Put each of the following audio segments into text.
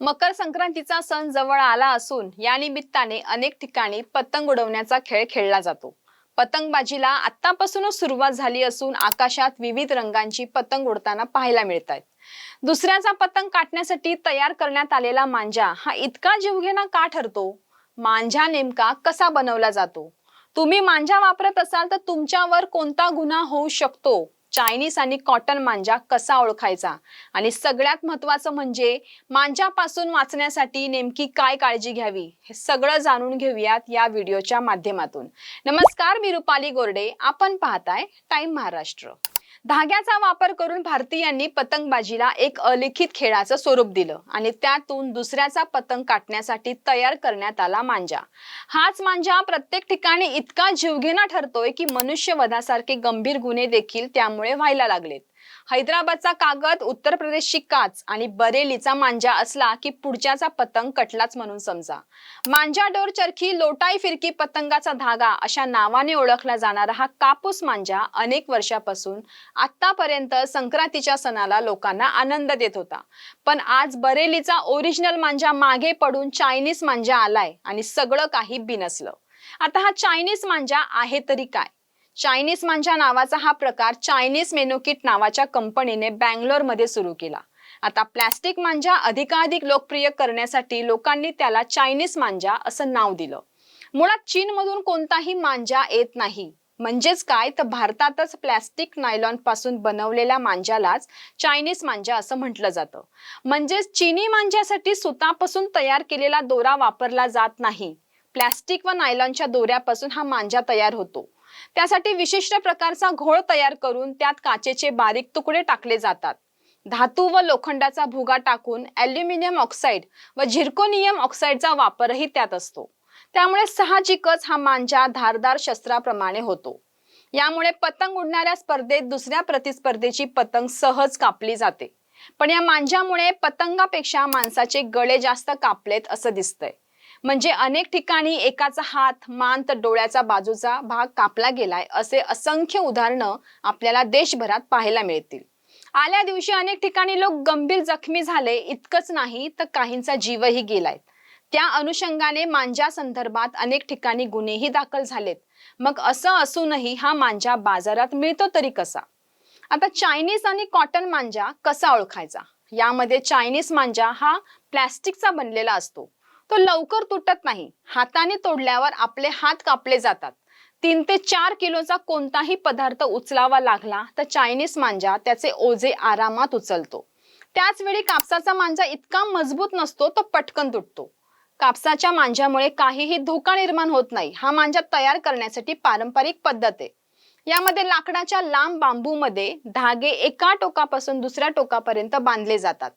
मकर संक्रांतीचा सण जवळ आला असून या निमित्ताने अनेक ठिकाणी पतंग उडवण्याचा खेळ खेळला जातो. पतंगबाजीला आतापासूनच सुरुवात झाली असून आकाशात विविध रंगांची पतंग उडताना पाहायला मिळत आहेत दुसऱ्याचा पतंग काटण्यासाठी तयार करण्यात आलेला मांजा हा इतका जीवघेणा का ठरतो? मांजा नेमका कसा बनवला जातो? तुम्ही मांजा वापरत असाल तर तुमच्यावर कोणता गुन्हा होऊ शकतो? चायनीज आणि कॉटन मांजा कसा ओळखायचा? आणि सगळ्यात महत्वाचं म्हणजे मांजापासून वाचण्यासाठी नेमकी काय काळजी घ्यावी? हे सगळं जाणून घेऊयात या व्हिडिओच्या माध्यमातून. नमस्कार मी रुपाली गोरडे. आपण पाहताय टाइम महाराष्ट्र धाग्याचा वापर करून भारतीयांनी पतंगबाजीला एक अलिखित खेळाचं स्वरूप दिलं आणि त्यातून दुसऱ्याचा पतंग काटण्यासाठी तयार करण्यात आला मांजा. हाच मांजा प्रत्येक ठिकाणी इतका जीवघेणा ठरतोय की मनुष्यवधासारखे गंभीर गुन्हे देखील त्यामुळे व्हायला लागलेत. हैदराबादचा कागद उत्तर प्रदेशची काच आणि बरेलीचा मांजा असला की पुढच्याचा पतंग कटलाच म्हणून समजा. मांजा डोर चरखी लोटाई फिरकी पतंगाचा धागा अशा नावाने ओळखला जाणारा हा कापूस मांजा अनेक वर्षापासून आतापर्यंत संक्रांतीच्या सणाला लोकांना आनंद देत होता. पण आज बरेलीचा ओरिजिनल मांजा मागे पडून चायनीज मांजा आलाय आणि सगळं काही बिनसलं. आता हा चायनीज मांजा आहे तरी काय? चायनीज मांजा नावाचा हा प्रकार चायनीज मेनोकिट नावाच्या कंपनीने बँगलोरमध्ये सुरू केला. आता प्लॅस्टिक मांजा अधिकाधिक लोकप्रिय करण्यासाठी लोकांनी त्याला चायनीज मांजा असं नाव दिलं. मुळात चीनमधून कोणताही मांजा येत नाही. म्हणजेच काय? तर भारतातच प्लॅस्टिक नायलॉनपासून बनवलेल्या मांजालाच चायनीज मांजा असं म्हटलं जातं. म्हणजेच चिनी मांजासाठी सुतापासून तयार केलेला दोरा वापरला जात नाही. प्लॅस्टिक व नायलॉनच्या दोऱ्यापासून हा मांजा तयार होतो. त्यासाठी विशिष्ट प्रकारचा घोळ तयार करून त्यात काचेचे बारीक तुकडे टाकले जातात. धातू व लोखंडाचा भुगा टाकून अल्युमिनियम ऑक्साईड व झिर्कोनियम ऑक्साईडचा वापरही त्यात असतो. त्यामुळे साहजिकच हा मांजा धारदार शस्त्राप्रमाणे होतो. यामुळे पतंग उडणाऱ्या स्पर्धेत दुसऱ्या प्रतिस्पर्धेची पतंग सहज कापली जाते. पण या मांजामुळे पतंगापेक्षा माणसाचे गळे जास्त कापलेत असं दिसतंय. म्हणजे अनेक ठिकाणी एकाचा हात मान तर डोळ्याचा बाजूचा भाग कापला गेलाय असे असंख्य उदाहरणं आपल्याला देशभरात पाहायला मिळतील. आल्या दिवशी अनेक ठिकाणी लोक गंभीर जखमी झाले इतकंच नाही तर काहींचा जीवही गेलाय. त्या अनुषंगाने मांजा संदर्भात अनेक ठिकाणी गुन्हेही दाखल झालेत. मग असं असूनही हा मांजा बाजारात मिळतो तरी कसा? आता चायनीज आणि कॉटन मांजा कसा ओळखायचा? यामध्ये चायनीज मांजा हा प्लॅस्टिकचा बनलेला असतो. तो लवकर तुटत नाही. हाताने तोडल्यावर आपले हात कापले जातात. तीन ते चार किलोचा कोणताही पदार्थ उचलावा लागला तर चायनीज मांजा त्याचे ओझे आरामात उचलतो. त्याच वेळी कापसाचा मांजा इतका मजबूत नसतो तो पटकन तुटतो. कापसाच्या मांज्यामुळे काहीही धोका निर्माण होत नाही. हा मांजा तयार करण्यासाठी पारंपरिक पद्धत आहे. यामध्ये लाकडाच्या लांब बांबूमध्ये धागे एका टोकापासून दुसऱ्या टोकापर्यंत बांधले जातात.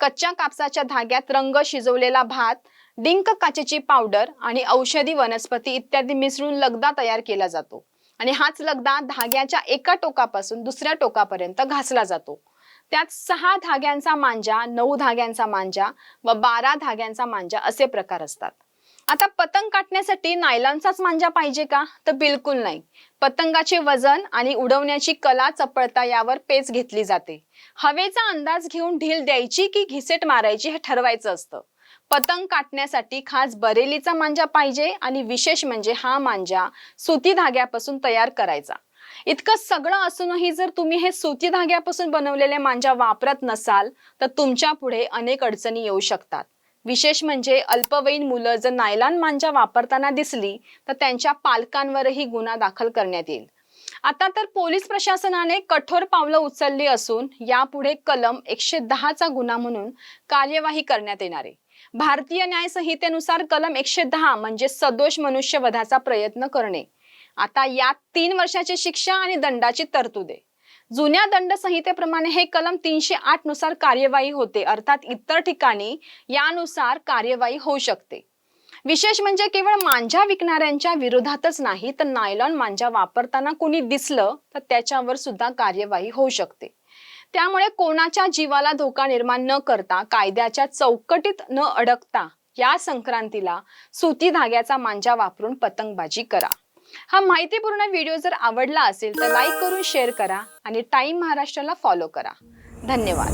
कच्च्या कापसाच्या धाग्यात रंग शिजवलेला भात डिंक काचेची पावडर आणि औषधी वनस्पती इत्यादी मिसळून लगदा तयार केला जातो. आणि हाच लगदा धाग्याच्या एका टोकापासून दुसऱ्या टोकापर्यंत घासला जातो. त्यात सहा धाग्यांचा मांजा नऊ धाग्यांचा मांजा व बारा धाग्यांचा मांजा असे प्रकार असतात. आता पतंग काटण्यासाठी नायलॉनचाच मांजा पाहिजे का? तर बिलकुल नाही. पतंगाचे वजन आणि उडवण्याची कला चपळता यावर पेच घेतली जाते. हवेचा अंदाज घेऊन ढील द्यायची की घिसेट मारायची हे ठरवायचं असतं. पतंग काटण्यासाठी खास बरेलीचा मांजा पाहिजे आणि विशेष म्हणजे हा मांजा सुती धाग्यापासून तयार करायचा. इतकं सगळं असूनही जर तुम्ही हे सुती धाग्यापासून बनवलेले मांजा वापरत नसाल तर तुमच्यापुढे अनेक अडचणी येऊ शकतात. विशेष म्हणजे अल्पवयीन मुलं जर नायलॉन मांजा वापरताना दिसली तर त्यांच्या पालकांवरही गुन्हा दाखल करण्यात येईल. आता तर पोलीस प्रशासनाने कठोर पावलं उचलली असून यापुढे कलम एकशे दहाचा गुन्हा म्हणून कार्यवाही करण्यात येणार आहे. भारतीय न्याय संहितेनुसार कलम एकशे दहा म्हणजे सदोष मनुष्यवधाचा प्रयत्न करणे. आता यात तीन वर्षाची शिक्षा आणि दंडाची तरतूद आहे. जुन्या दंड संहितेप्रमाणे हे कलम तीनशे आठनुसार कार्यवाही होते अर्थात इतर ठिकाणी यानुसार कार्यवाही होऊ शकते. विशेष म्हणजे केवळ मांजा विकणाऱ्यांच्या विरोधातच नाही तर नायलॉन मांजा वापरताना कुणी दिसलं तर त्याच्यावर सुद्धा कार्यवाही होऊ शकते. त्यामुळे कोणाच्या जीवाला धोका निर्माण न करता कायद्याच्या चौकटीत न अडकता या संक्रांतीला सुती धाग्याचा मांजा वापरून पतंगबाजी करा. हा माहितीपूर्ण व्हिडिओ जर आवडला असेल तर लाईक करून शेअर करा आणि टाईम महाराष्ट्राला फॉलो करा. धन्यवाद.